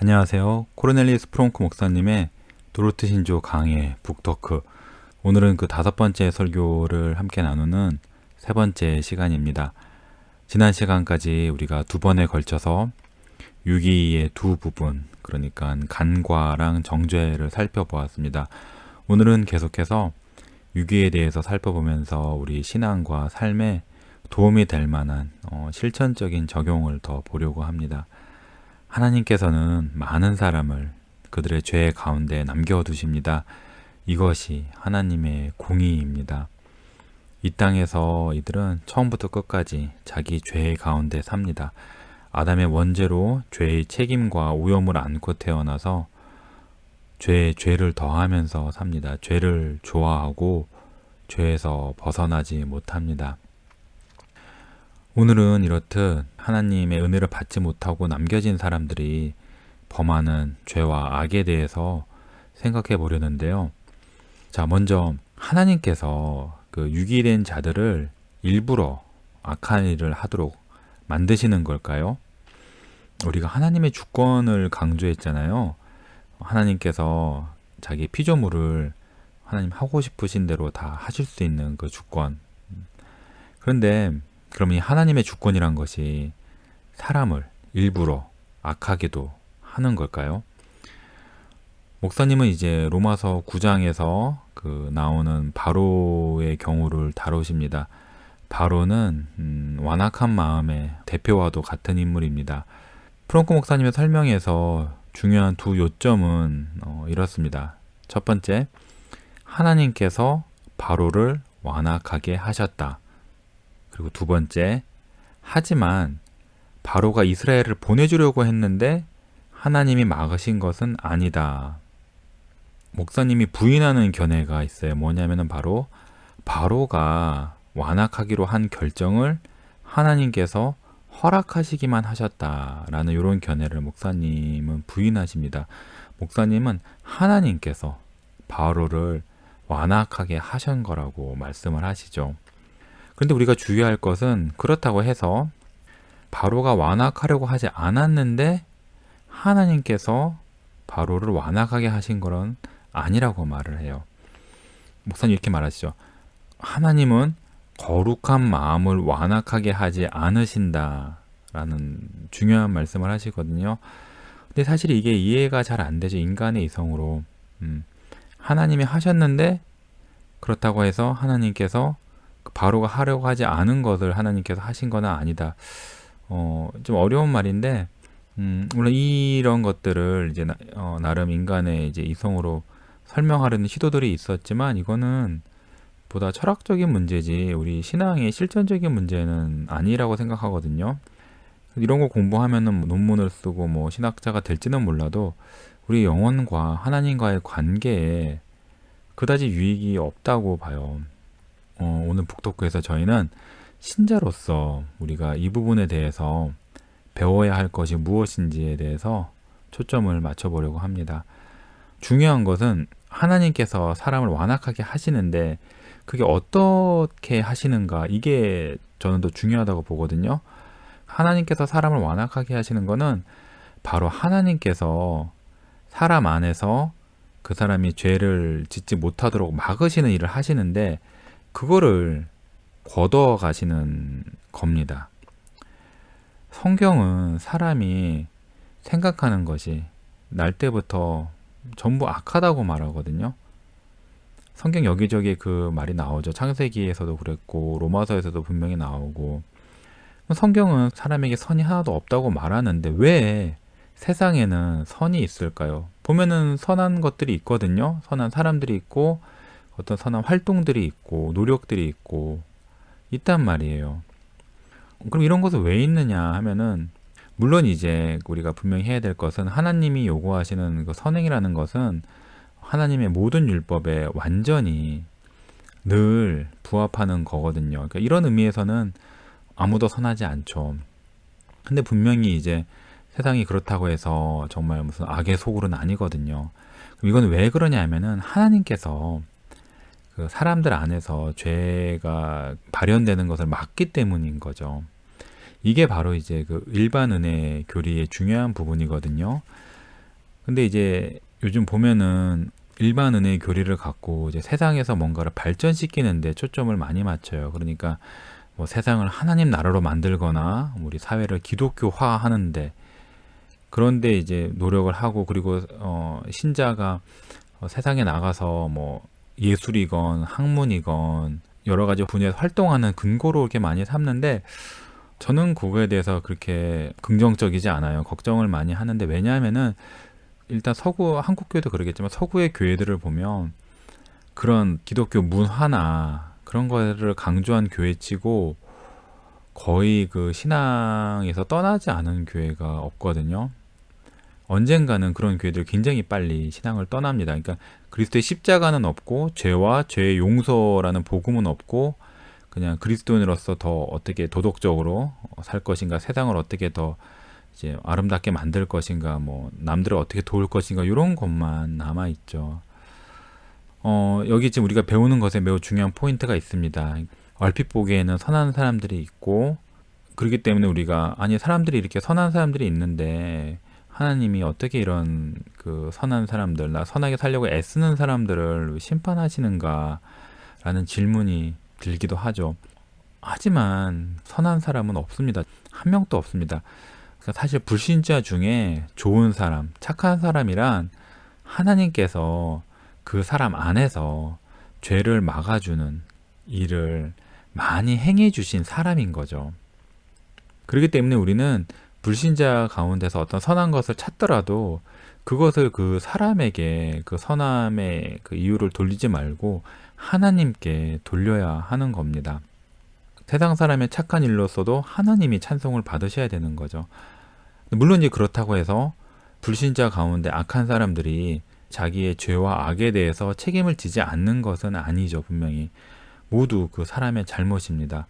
안녕하세요. 코르넬리스 프롱크 목사님의 도르트 신조 강의 북토크. 오늘은 그 다섯 번째 설교를 함께 나누는 세 번째 시간입니다. 지난 시간까지 우리가 두 번에 걸쳐서 유기의 두 부분, 그러니까 간과랑 정죄를 살펴보았습니다. 오늘은 계속해서 유기에 대해서 살펴보면서 우리 신앙과 삶에 도움이 될 만한 어, 실천적인 적용을 더 보려고 합니다. 하나님께서는 많은 사람을 그들의 죄 가운데 남겨두십니다. 이것이 하나님의 공의입니다. 이 땅에서 이들은 처음부터 끝까지 자기 죄 가운데 삽니다. 아담의 원죄로 죄의 책임과 오염을 안고 태어나서 죄에 죄를 더하면서 삽니다. 죄를 좋아하고 죄에서 벗어나지 못합니다. 오늘은 이렇듯 하나님의 은혜를 받지 못하고 남겨진 사람들이 범하는 죄와 악에 대해서 생각해 보려는데요. 자, 먼저 하나님께서 그 유기된 자들을 일부러 악한 일을 하도록 만드시는 걸까요? 우리가 하나님의 주권을 강조했잖아요. 하나님께서 자기 피조물을 하나님 하고 싶으신 대로 다 하실 수 있는 그 주권. 그런데 그럼 이 하나님의 주권이란 것이 사람을 일부러 악하게도 하는 걸까요? 목사님은 이제 로마서 9장에서 그 나오는 바로의 경우를 다루십니다. 바로는 음, 완악한 마음의 대표와도 같은 인물입니다. 프랑크 목사님의 설명에서 중요한 두 요점은 어, 이렇습니다. 첫 번째, 하나님께서 바로를 완악하게 하셨다. 그리고 두 번째, 하지만 바로가 이스라엘을 보내주려고 했는데 하나님이 막으신 것은 아니다. 목사님이 부인하는 견해가 있어요. 뭐냐면은 바로 바로가 완악하기로 한 결정을 하나님께서 허락하시기만 하셨다라는 이런 견해를 목사님은 부인하십니다. 목사님은 하나님께서 바로를 완악하게 하신 거라고 말씀을 하시죠. 그런데 우리가 주의할 것은 그렇다고 해서 바로가 완악하려고 하지 않았는데 하나님께서 바로를 완악하게 하신 것은 아니라고 말을 해요. 목사님 이렇게 말하시죠. 하나님은 거룩한 마음을 완악하게 하지 않으신다라는 중요한 말씀을 하시거든요. 근데 사실 이게 이해가 잘 안 되죠. 인간의 이성으로. 음, 하나님이 하셨는데 그렇다고 해서 하나님께서 바로가 하려고 하지 않은 것을 하나님께서 하신 거는 아니다. 어, 좀 어려운 말인데, 음, 물론 이런 것들을 이제 나, 어, 나름 인간의 이제 이성으로 설명하려는 시도들이 있었지만 이거는 보다 철학적인 문제지 우리 신앙의 실전적인 문제는 아니라고 생각하거든요. 이런 거 공부하면은 뭐 논문을 쓰고 뭐 신학자가 될지는 몰라도 우리 영혼과 하나님과의 관계에 그다지 유익이 없다고 봐요. 어, 오늘 북토크에서 저희는 신자로서 우리가 이 부분에 대해서 배워야 할 것이 무엇인지에 대해서 초점을 맞춰보려고 합니다. 중요한 것은 하나님께서 사람을 완악하게 하시는데 그게 어떻게 하시는가 이게 저는 더 중요하다고 보거든요. 하나님께서 사람을 완악하게 하시는 것은 바로 하나님께서 사람 안에서 그 사람이 죄를 짓지 못하도록 막으시는 일을 하시는데 그거를 걷어 가시는 겁니다. 성경은 사람이 생각하는 것이 날 때부터 전부 악하다고 말하거든요. 성경 여기저기 그 말이 나오죠. 창세기에서도 그랬고 로마서에서도 분명히 나오고 성경은 사람에게 선이 하나도 없다고 말하는데 왜 세상에는 선이 있을까요? 보면은 선한 것들이 있거든요. 선한 사람들이 있고 어떤 선한 활동들이 있고 노력들이 있고 있단 말이에요. 그럼 이런 것은 왜 있느냐 하면은 물론 이제 우리가 분명히 해야 될 것은 하나님이 요구하시는 그 선행이라는 것은 하나님의 모든 율법에 완전히 늘 부합하는 거거든요. 그러니까 이런 의미에서는 아무도 선하지 않죠. 근데 분명히 이제 세상이 그렇다고 해서 정말 무슨 악의 소굴은 아니거든요. 이건 왜 그러냐 하면은 하나님께서 그 사람들 안에서 죄가 발현되는 것을 막기 때문인 거죠. 이게 바로 이제 그 일반 은혜 교리의 중요한 부분이거든요. 근데 이제 요즘 보면은 일반 은혜의 교리를 갖고 이제 세상에서 뭔가를 발전시키는데 초점을 많이 맞춰요. 그러니까 뭐 세상을 하나님 나라로 만들거나 우리 사회를 기독교화 하는데 그런데 이제 노력을 하고 그리고 어 신자가 어 세상에 나가서 뭐 예술이건 학문이건 여러 가지 분야에서 활동하는 근거로 이렇게 많이 삼는데 저는 그거에 대해서 그렇게 긍정적이지 않아요. 걱정을 많이 하는데 왜냐하면은 일단 서구 한국 교회도 그러겠지만 서구의 교회들을 보면 그런 기독교 문화나 그런 거를 강조한 교회치고 거의 그 신앙에서 떠나지 않은 교회가 없거든요. 언젠가는 그런 교회들 굉장히 빨리 신앙을 떠납니다. 그러니까 그리스도의 십자가는 없고 죄와 죄의 용서라는 복음은 없고 그냥 그리스도인으로서 더 어떻게 도덕적으로 살 것인가 세상을 어떻게 더 이제 아름답게 만들 것인가 뭐 남들을 어떻게 도울 것인가 이런 것만 남아 있죠. 어, 여기 지금 우리가 배우는 것에 매우 중요한 포인트가 있습니다. 얼핏 보기에는 선한 사람들이 있고 그렇기 때문에 우리가 아니 사람들이 이렇게 선한 사람들이 있는데 하나님이 어떻게 이런 그 선한 사람들, 나 선하게 살려고 애쓰는 사람들을 심판하시는가? 라는 질문이 들기도 하죠. 하지만 선한 사람은 없습니다. 한 명도 없습니다. 그러니까 사실 불신자 중에 좋은 사람, 착한 사람이란 하나님께서 그 사람 안에서 죄를 막아주는 일을 많이 행해 주신 사람인 거죠. 그렇기 때문에 우리는 불신자 가운데서 어떤 선한 것을 찾더라도 그것을 그 사람에게 그 선함의 그 이유를 돌리지 말고 하나님께 돌려야 하는 겁니다. 세상 사람의 착한 일로서도 하나님이 찬송을 받으셔야 되는 거죠. 물론 이제 그렇다고 해서 불신자 가운데 악한 사람들이 자기의 죄와 악에 대해서 책임을 지지 않는 것은 아니죠, 분명히. 모두 그 사람의 잘못입니다.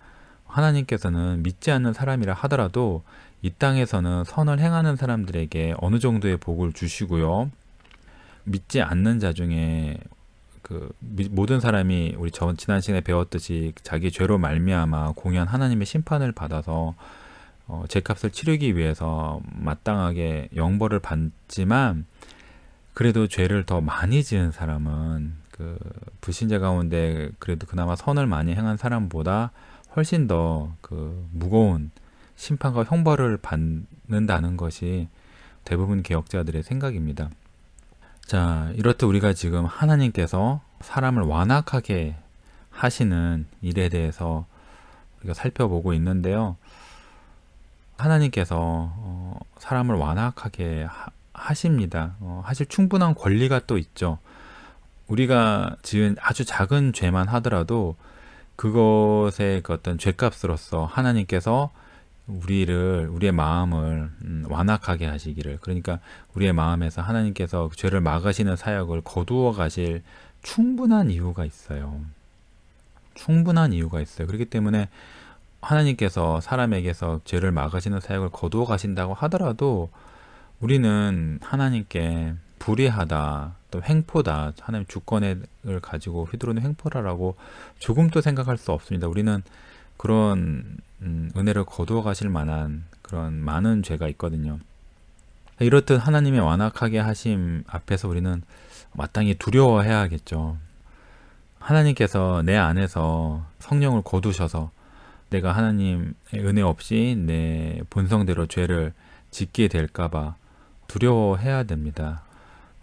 하나님께서는 믿지 않는 사람이라 하더라도 이 땅에서는 선을 행하는 사람들에게 어느 정도의 복을 주시고요. 믿지 않는 자 중에 그 모든 사람이 우리 전 지난 시간에 배웠듯이 자기 죄로 말미암아 공연 하나님의 심판을 받아서 어, 죄값을 치르기 위해서 마땅하게 영벌을 받지만 그래도 죄를 더 많이 지은 사람은 그 불신자 가운데 그래도 그나마 선을 많이 행한 사람보다 훨씬 더 그 무거운 심판과 형벌을 받는다는 것이 대부분 개혁자들의 생각입니다. 자, 이렇듯 우리가 지금 하나님께서 사람을 완악하게 하시는 일에 대해서 우리가 살펴보고 있는데요. 하나님께서 어, 사람을 완악하게 하, 십니다 어, 하실 충분한 권리가 또 있죠. 우리가 지은 아주 작은 죄만 하더라도 그것의 그 어떤 죄값으로서 하나님께서 우리를 우리의 마음을 음, 완악하게 하시기를 그러니까 우리의 마음에서 하나님께서 그 죄를 막으시는 사역을 거두어 가실 충분한 이유가 있어요. 충분한 이유가 있어요. 그렇기 때문에 하나님께서 사람에게서 죄를 막으시는 사역을 거두어 가신다고 하더라도 우리는 하나님께 불의하다 또 횡포다 하나님 주권을 가지고 휘두르는 횡포라라고 조금 도 생각할 수 없습니다. 우리는 그런 음, 은혜를 거두어 가실 만한 그런 많은 죄가 있거든요. 이렇듯 하나님의 완악하게 하심 앞에서 우리는 마땅히 두려워해야겠죠. 하나님께서 내 안에서 성령을 거두셔서 내가 하나님의 은혜 없이 내 본성대로 죄를 짓게 될까봐 두려워해야 됩니다.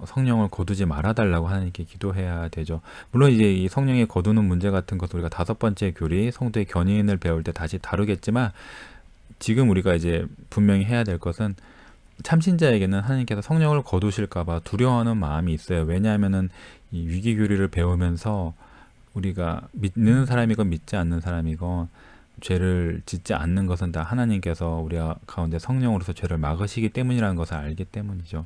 성령을 거두지 말아달라고 하나님께 기도해야 되죠. 물론 이제 이 성령의 거두는 문제 같은 것을 우리가 다섯 번째 교리 성도의 견인을 배울 때 다시 다루겠지만 지금 우리가 이제 분명히 해야 될 것은 참신자에게는 하나님께서 성령을 거두실까봐 두려워하는 마음이 있어요. 왜냐하면은 이 위기 교리를 배우면서 우리가 믿는 사람이건 믿지 않는 사람이건 죄를 짓지 않는 것은 다 하나님께서 우리 가운데 성령으로서 죄를 막으시기 때문이라는 것을 알기 때문이죠.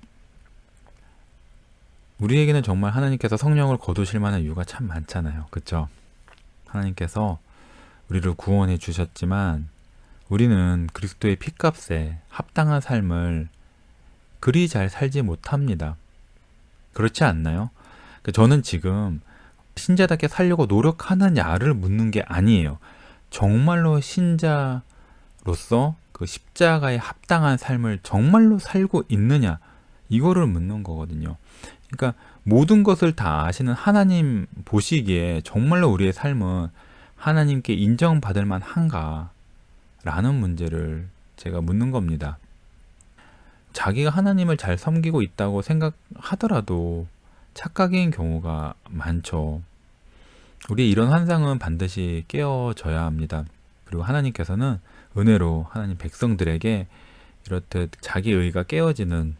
우리에게는 정말 하나님께서 성령을 거두실 만한 이유가 참 많잖아요. 그쵸? 하나님께서 우리를 구원해 주셨지만 우리는 그리스도의 피값에 합당한 삶을 그리 잘 살지 못합니다. 그렇지 않나요? 그러니까 저는 지금 신자답게 살려고 노력하느냐를 묻는 게 아니에요. 정말로 신자로서 그 십자가에 합당한 삶을 정말로 살고 있느냐 이거를 묻는 거거든요. 그러니까 모든 것을 다 아시는 하나님 보시기에 정말로 우리의 삶은 하나님께 인정받을 만한가? 라는 문제를 제가 묻는 겁니다. 자기가 하나님을 잘 섬기고 있다고 생각하더라도 착각인 경우가 많죠. 우리 이런 환상은 반드시 깨어져야 합니다. 그리고 하나님께서는 은혜로 하나님 백성들에게 이렇듯 자기 의가 깨어지는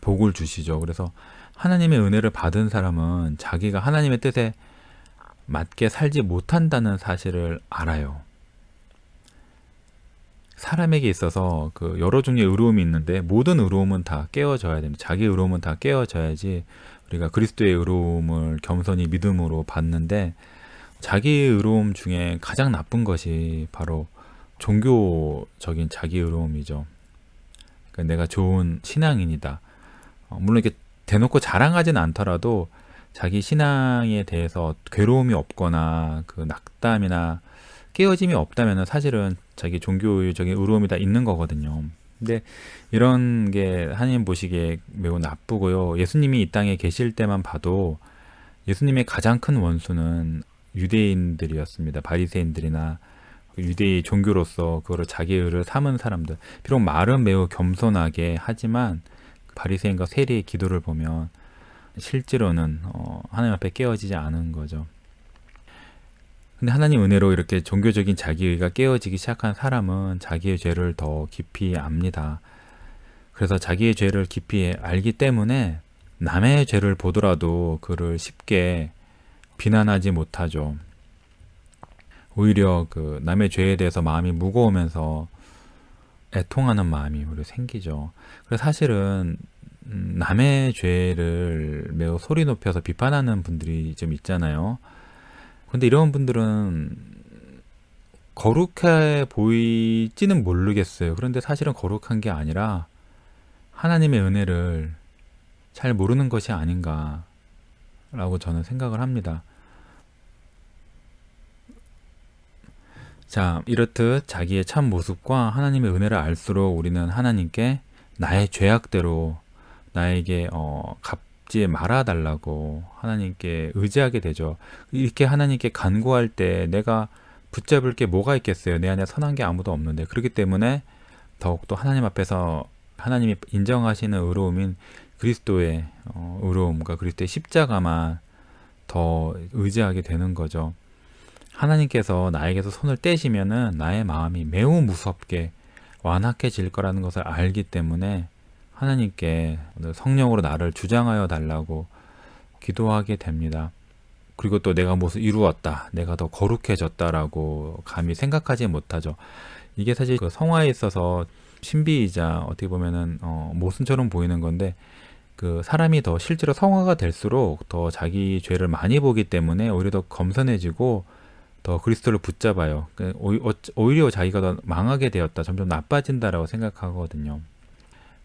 복을 주시죠. 그래서 하나님의 은혜를 받은 사람은 자기가 하나님의 뜻에 맞게 살지 못한다는 사실을 알아요. 사람에게 있어서 그 여러 종류의 의로움이 있는데 모든 의로움은 다 깨어져야 됩니다. 자기 의로움은 다 깨어져야지 우리가 그리스도의 의로움을 겸손히 믿음으로 받는데 자기 의로움 중에 가장 나쁜 것이 바로 종교적인 자기 의로움이죠. 그러니까 내가 좋은 신앙인이다. 어, 물론 이렇게 대놓고 자랑하진 않더라도 자기 신앙에 대해서 괴로움이 없거나 그 낙담이나 깨어짐이 없다면 사실은 자기 종교적인 의로움이 다 있는 거거든요. 근데 이런 게 하나님 보시기에 매우 나쁘고요. 예수님이 이 땅에 계실 때만 봐도 예수님의 가장 큰 원수는 유대인들이었습니다. 바리새인들이나 유대의 종교로서 그거를 자기 의를 삼은 사람들. 비록 말은 매우 겸손하게 하지만 바리새인과 세리의 기도를 보면 실제로는 어, 하나님 앞에 깨어지지 않은 거죠. 근데 하나님 은혜로 이렇게 종교적인 자기의가 깨어지기 시작한 사람은 자기의 죄를 더 깊이 압니다. 그래서 자기의 죄를 깊이 알기 때문에 남의 죄를 보더라도 그를 쉽게 비난하지 못하죠. 오히려 그 남의 죄에 대해서 마음이 무거우면서 애통하는 마음이 우리 생기죠. 그래서 사실은 음, 남의 죄를 매우 소리 높여서 비판하는 분들이 좀 있잖아요. 근데 이런 분들은 거룩해 보이지는 모르겠어요. 그런데 사실은 거룩한 게 아니라 하나님의 은혜를 잘 모르는 것이 아닌가라고 저는 생각을 합니다. 자, 이렇듯 자기의 참 모습과 하나님의 은혜를 알수록 우리는 하나님께 나의 죄악대로 나에게 어, 갚지 말아달라고 하나님께 의지하게 되죠. 이렇게 하나님께 간구할 때 내가 붙잡을 게 뭐가 있겠어요? 내 안에 선한 게 아무도 없는데 그렇기 때문에 더욱더 하나님 앞에서 하나님이 인정하시는 의로움인 그리스도의 어, 의로움과 그리스도의 십자가만 더 의지하게 되는 거죠. 하나님께서 나에게서 손을 떼시면은 나의 마음이 매우 무섭게 완악해질 거라는 것을 알기 때문에 하나님께 성령으로 나를 주장하여 달라고 기도하게 됩니다. 그리고 또 내가 무엇을 이루었다, 내가 더 거룩해졌다라고 감히 생각하지 못하죠. 이게 사실 그 성화에 있어서 신비이자 어떻게 보면은 어, 모순처럼 보이는 건데 그 사람이 더 실제로 성화가 될수록 더 자기 죄를 많이 보기 때문에 오히려 더 검선해지고 더 그리스도를 붙잡아요. 그 오히려 자기가 더 망하게 되었다, 점점 나빠진다라고 생각하거든요.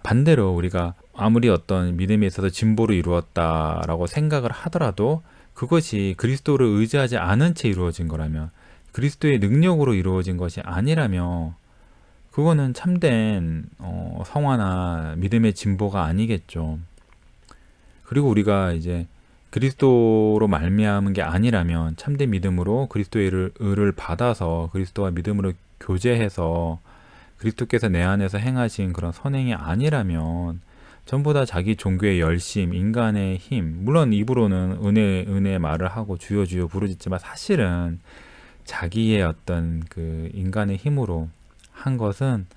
반대로 우리가 아무리 어떤 믿음에 있어서 진보를 이루었다라고 생각을 하더라도 그것이 그리스도를 의지하지 않은 채 이루어진 거라면 그리스도의 능력으로 이루어진 것이 아니라면 그거는 참된 어, 성화나 믿음의 진보가 아니겠죠. 그리고 우리가 이제 그리스도로 말미암은 게 아니라면 참된 믿음으로 그리스도의 의를, 받아서 그리스도와 믿음으로 교제해서 그리스도께서 내 안에서 행하신 그런 선행이 아니라면 전부 다 자기 종교의 열심, 인간의 힘, 물론 입으로는 은혜, 은혜 말을 하고 주여 주여 부르짖지만 사실은 자기의 어떤 그 인간의 힘으로 한 것은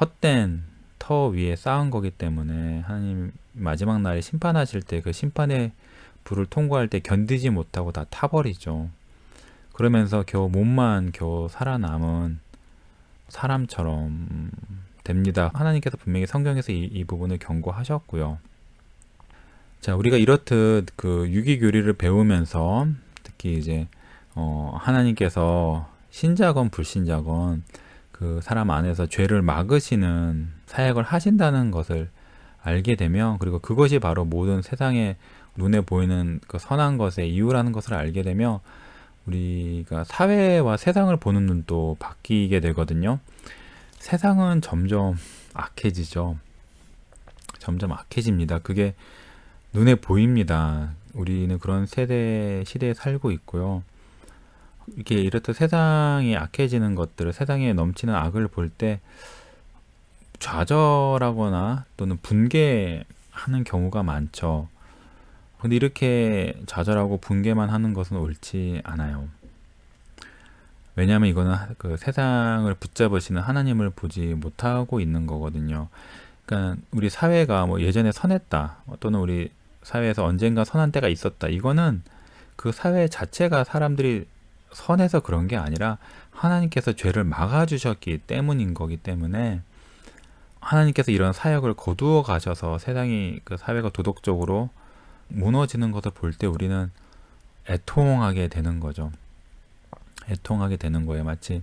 헛된 터 위에 쌓은 거기 때문에 하나님 마지막 날에 심판하실 때 그 심판의 불을 통과할 때 견디지 못하고 다 타버리죠. 그러면서 겨우 몸만 겨우 살아남은 사람처럼 됩니다. 하나님께서 분명히 성경에서 이, 이 부분을 경고하셨고요. 자, 우리가 이렇듯 그 유기교리를 배우면서 특히 이제 어, 하나님께서 신자건 불신자건 그 사람 안에서 죄를 막으시는 사역을 하신다는 것을 알게 되면 그리고 그것이 바로 모든 세상에 눈에 보이는 그 선한 것의 이유라는 것을 알게 되면 우리가 사회와 세상을 보는 눈도 바뀌게 되거든요. 세상은 점점 악해지죠. 점점 악해집니다. 그게 눈에 보입니다. 우리는 그런 세대 시대에 살고 있고요. 이게 이렇듯 세상이 악해지는 것들을 세상에 넘치는 악을 볼 때 좌절하거나 또는 분개하는 경우가 많죠. 근데 이렇게 좌절하고 분개만 하는 것은 옳지 않아요. 왜냐하면 이거는 그 세상을 붙잡으시는 하나님을 보지 못하고 있는 거거든요. 그러니까 우리 사회가 뭐 예전에 선했다 또는 우리 사회에서 언젠가 선한 때가 있었다. 이거는 그 사회 자체가 사람들이 선해서 그런 게 아니라 하나님께서 죄를 막아주셨기 때문인 거기 때문에 하나님께서 이런 사역을 거두어 가셔서 세상이 그 사회가 도덕적으로 무너지는 것을 볼 때 우리는 애통하게 되는 거죠. 애통하게 되는 거예요. 마치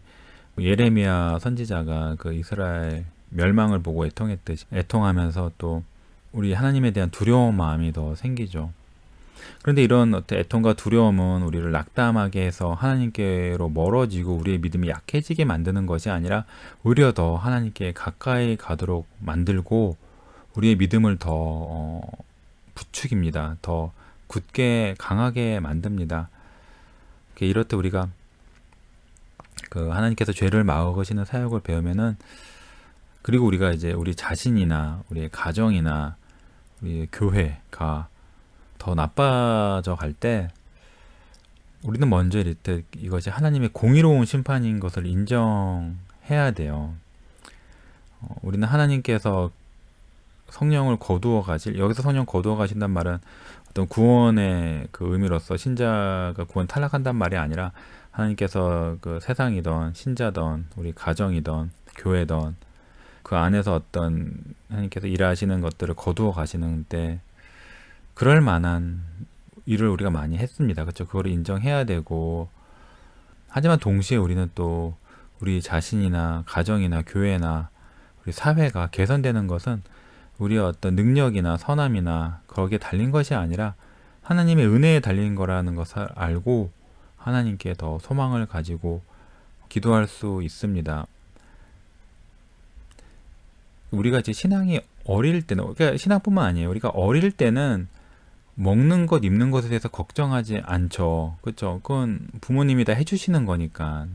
예레미야 선지자가 그 이스라엘 멸망을 보고 애통했듯이 애통하면서 또 우리 하나님에 대한 두려운 마음이 더 생기죠. 그런데 이런 어떤 애통과 두려움은 우리를 낙담하게 해서 하나님께로 멀어지고 우리의 믿음이 약해지게 만드는 것이 아니라 오히려 더 하나님께 가까이 가도록 만들고 우리의 믿음을 더 어, 부축입니다. 더 굳게 강하게 만듭니다. 이렇듯 우리가 그 하나님께서 죄를 막으시는 사역을 배우면은 그리고 우리가 이제 우리 자신이나 우리의 가정이나 우리 교회가 더 나빠져 갈 때 우리는 먼저 이때 이것이 하나님의 공의로운 심판인 것을 인정해야 돼요. 어, 우리는 하나님께서 성령을 거두어 가실 여기서 성령 거두어 가신단 말은 어떤 구원의 그 의미로서 신자가 구원 탈락한단 말이 아니라 하나님께서 그 세상이던 신자던 우리 가정이던 교회던 그 안에서 어떤 하나님께서 일하시는 것들을 거두어 가시는데 그럴 만한 일을 우리가 많이 했습니다. 그렇죠? 그거를 인정해야 되고 하지만 동시에 우리는 또 우리 자신이나 가정이나 교회나 우리 사회가 개선되는 것은 우리의 어떤 능력이나 선함이나 거기에 달린 것이 아니라 하나님의 은혜에 달린 거라는 것을 알고 하나님께 더 소망을 가지고 기도할 수 있습니다. 우리가 이제 신앙이 어릴 때는, 그러니까 신앙뿐만 아니에요. 우리가 어릴 때는 먹는 것, 입는 것에 대해서 걱정하지 않죠. 그렇죠? 그건 부모님이 다 해주시는 거니까.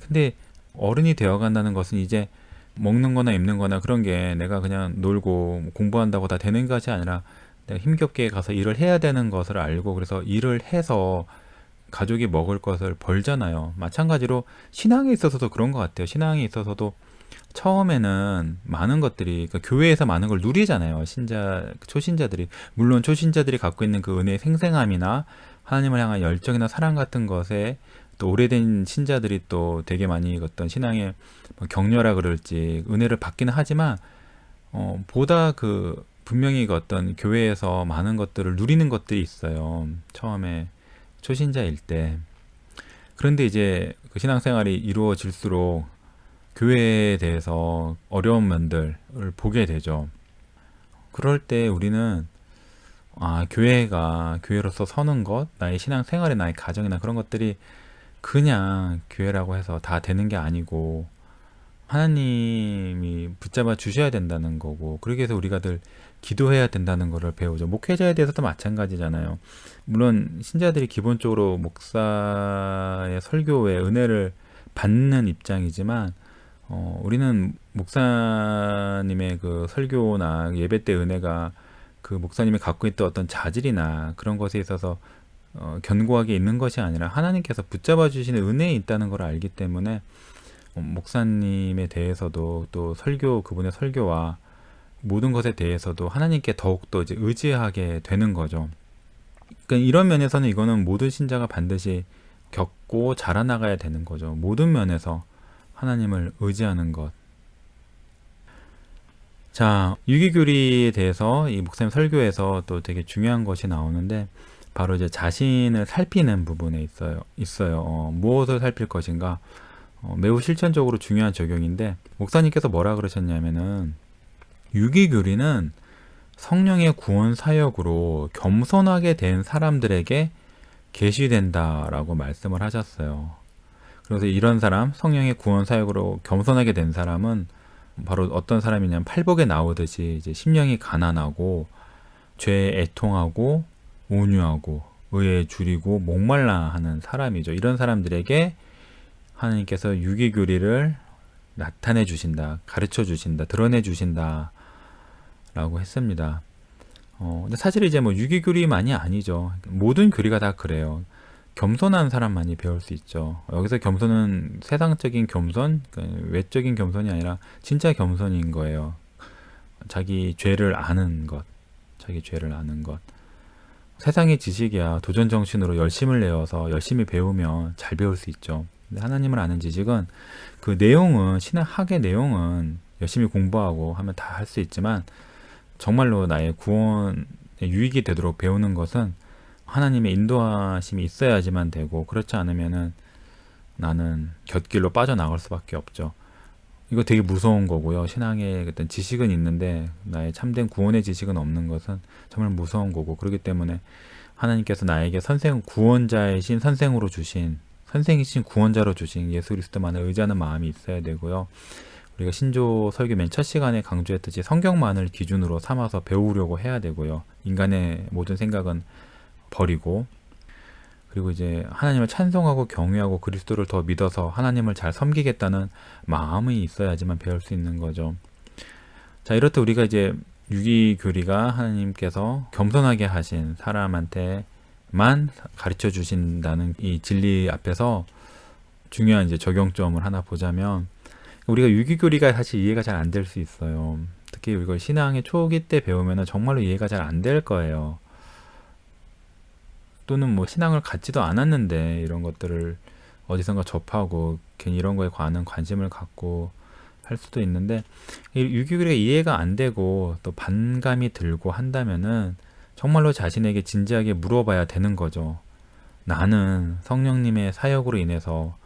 근데 어른이 되어 간다는 것은 이제 먹는 거나 입는 거나 그런 게 내가 그냥 놀고 공부한다고 다 되는 것이 아니라 내가 힘겹게 가서 일을 해야 되는 것을 알고 그래서 일을 해서 가족이 먹을 것을 벌잖아요. 마찬가지로 신앙에 있어서도 그런 것 같아요. 신앙에 있어서도 처음에는 많은 것들이 그러니까 교회에서 많은 걸 누리잖아요. 신자 초신자들이 물론 초신자들이 갖고 있는 그 은혜의 생생함이나 하나님을 향한 열정이나 사랑 같은 것에 또 오래된 신자들이 또 되게 많이 어떤 신앙의 뭐 격려라 그럴지 은혜를 받기는 하지만 어, 보다 그 분명히 그 어떤 교회에서 많은 것들을 누리는 것들이 있어요. 처음에 초신자일 때. 그런데 이제 그 신앙생활이 이루어질수록 교회에 대해서 어려운 면들을 보게 되죠. 그럴 때 우리는 아, 교회가 교회로서 서는 것, 나의 신앙생활에 나의 가정이나 그런 것들이 그냥 교회라고 해서 다 되는 게 아니고 하나님이 붙잡아 주셔야 된다는 거고 그렇게 해서 우리가 늘 기도해야 된다는 것을 배우죠. 목회자에 대해서도 마찬가지잖아요. 물론 신자들이 기본적으로 목사의 설교에 은혜를 받는 입장이지만 어, 우리는 목사님의 그 설교나 예배 때 은혜가 그 목사님이 갖고 있던 어떤 자질이나 그런 것에 있어서 어, 견고하게 있는 것이 아니라 하나님께서 붙잡아 주시는 은혜에 있다는 걸 알기 때문에 어, 목사님에 대해서도 또 설교 그분의 설교와 모든 것에 대해서도 하나님께 더욱더 이제 의지하게 되는 거죠. 그러니까 이런 면에서는 이거는 모든 신자가 반드시 겪고 자라나가야 되는 거죠. 모든 면에서 하나님을 의지하는 것. 자, 유기교리에 대해서 이 목사님 설교에서 또 되게 중요한 것이 나오는데 바로 이제 자신을 살피는 부분에 있어요. 있어요. 어, 무엇을 살필 것인가? 어, 매우 실천적으로 중요한 적용인데 목사님께서 뭐라 그러셨냐면은 유기교리는 성령의 구원 사역으로 겸손하게 된 사람들에게 계시된다라고 말씀을 하셨어요. 그래서 이런 사람, 성령의 구원 사역으로 겸손하게 된 사람은 바로 어떤 사람이냐면 팔복에 나오듯이 이제 심령이 가난하고 죄에 애통하고 온유하고 의에 줄이고 목말라 하는 사람이죠. 이런 사람들에게 하나님께서 유기 교리를 나타내 주신다, 가르쳐 주신다, 드러내 주신다 라고 했습니다. 어, 근데 사실 이제 뭐 유기 교리만이 아니죠. 모든 교리가 다 그래요. 겸손한 사람만이 배울 수 있죠. 여기서 겸손은 세상적인 겸손, 그 외적인 겸손이 아니라 진짜 겸손인 거예요. 자기 죄를 아는 것, 자기 죄를 아는 것. 세상의 지식이야 도전 정신으로 열심을 내어서 열심히 배우면 잘 배울 수 있죠. 근데 하나님을 아는 지식은 그 내용은 신의 학의 내용은 열심히 공부하고 하면 다 할 수 있지만 정말로 나의 구원에 유익이 되도록 배우는 것은 하나님의 인도하심이 있어야지만 되고 그렇지 않으면은 나는 곁길로 빠져나갈 수밖에 없죠. 이거 되게 무서운 거고요. 신앙의 어떤 지식은 있는데 나의 참된 구원의 지식은 없는 것은 정말 무서운 거고 그렇기 때문에 하나님께서 나에게 선생 구원자이신 선생으로 주신 선생이신 구원자로 주신 예수 그리스도만을 의지하는 마음이 있어야 되고요. 우리가 신조 설교 맨 첫 시간에 강조했듯이 성경만을 기준으로 삼아서 배우려고 해야 되고요. 인간의 모든 생각은 버리고 그리고 이제 하나님을 찬송하고 경외하고 그리스도를 더 믿어서 하나님을 잘 섬기겠다는 마음이 있어야지만 배울 수 있는 거죠. 자, 이렇듯 우리가 이제 유기교리가 하나님께서 겸손하게 하신 사람한테만 가르쳐 주신다는 이 진리 앞에서 중요한 이제 적용점을 하나 보자면 우리가 유기교리가 사실 이해가 잘 안 될 수 있어요. 특히 이걸 신앙의 초기 때 배우면 정말로 이해가 잘 안 될 거예요. 또는 뭐 신앙을 갖지도 않았는데 이런 것들을 어디선가 접하고 괜히 이런 거에 관한 관심을 갖고 할 수도 있는데 유기교리가 이해가 안 되고 또 반감이 들고 한다면은 정말로 자신에게 진지하게 물어봐야 되는 거죠. 나는 성령님의 사역으로 인해서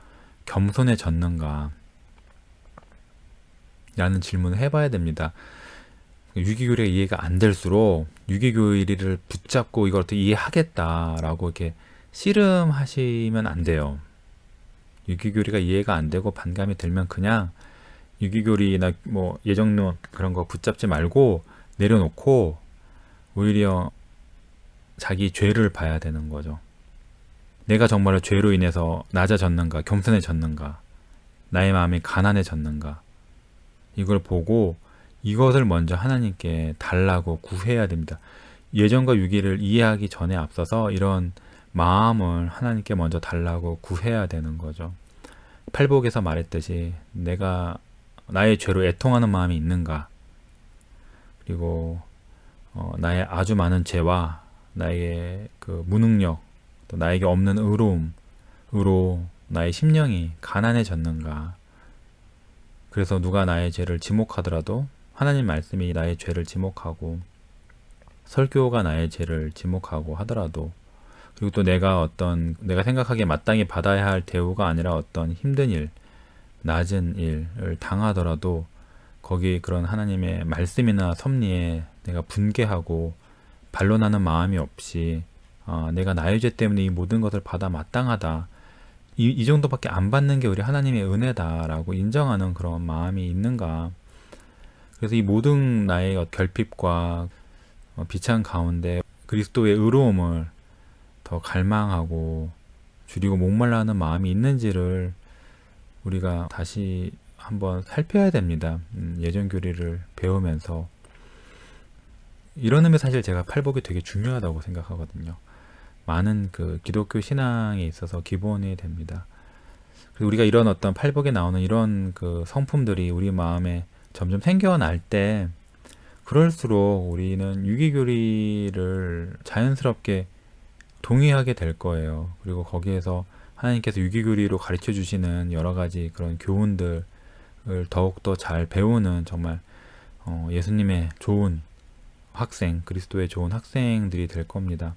겸손해졌는가? 라는 질문을 해봐야 됩니다. 유기교리가 이해가 안 될수록 유기교리를 붙잡고 이걸 또 이해하겠다라고 이렇게 씨름하시면 안 돼요. 유기교리가 이해가 안 되고 반감이 들면 그냥 유기교리나 뭐 예정론 그런 거 붙잡지 말고 내려놓고 오히려 자기 죄를 봐야 되는 거죠. 내가 정말 죄로 인해서 낮아졌는가, 겸손해졌는가, 나의 마음이 가난해졌는가, 이걸 보고 이것을 먼저 하나님께 달라고 구해야 됩니다. 예전과 유기를 이해하기 전에 앞서서 이런 마음을 하나님께 먼저 달라고 구해야 되는 거죠. 팔복에서 말했듯이 내가 나의 죄로 애통하는 마음이 있는가? 그리고 어, 나의 아주 많은 죄와 나의 그 무능력, 또 나에게 없는 의로움으로 나의 심령이 가난해졌는가? 그래서 누가 나의 죄를 지목하더라도 하나님 말씀이 나의 죄를 지목하고 설교가 나의 죄를 지목하고 하더라도 그리고 또 내가 어떤 내가 생각하기에 마땅히 받아야 할 대우가 아니라 어떤 힘든 일, 낮은 일을 당하더라도 거기 그런 하나님의 말씀이나 섭리에 내가 분개하고 반론하는 마음이 없이 어, 내가 나의 죄 때문에 이 모든 것을 받아 마땅하다. 이, 이 정도밖에 안 받는 게 우리 하나님의 은혜다라고 인정하는 그런 마음이 있는가. 그래서 이 모든 나의 결핍과 어, 비찬 가운데 그리스도의 의로움을 더 갈망하고 줄이고 목말라 하는 마음이 있는지를 우리가 다시 한번 살펴야 됩니다. 음, 예전 교리를 배우면서 이런 의미 사실 제가 팔복이 되게 중요하다고 생각하거든요. 많은 그 기독교 신앙에 있어서 기본이 됩니다. 그리고 우리가 이런 어떤 팔복에 나오는 이런 그 성품들이 우리 마음에 점점 생겨날 때 그럴수록 우리는 유기교리를 자연스럽게 동의하게 될 거예요. 그리고 거기에서 하나님께서 유기교리로 가르쳐 주시는 여러 가지 그런 교훈들을 더욱더 잘 배우는 정말 어, 예수님의 좋은 학생, 그리스도의 좋은 학생들이 될 겁니다.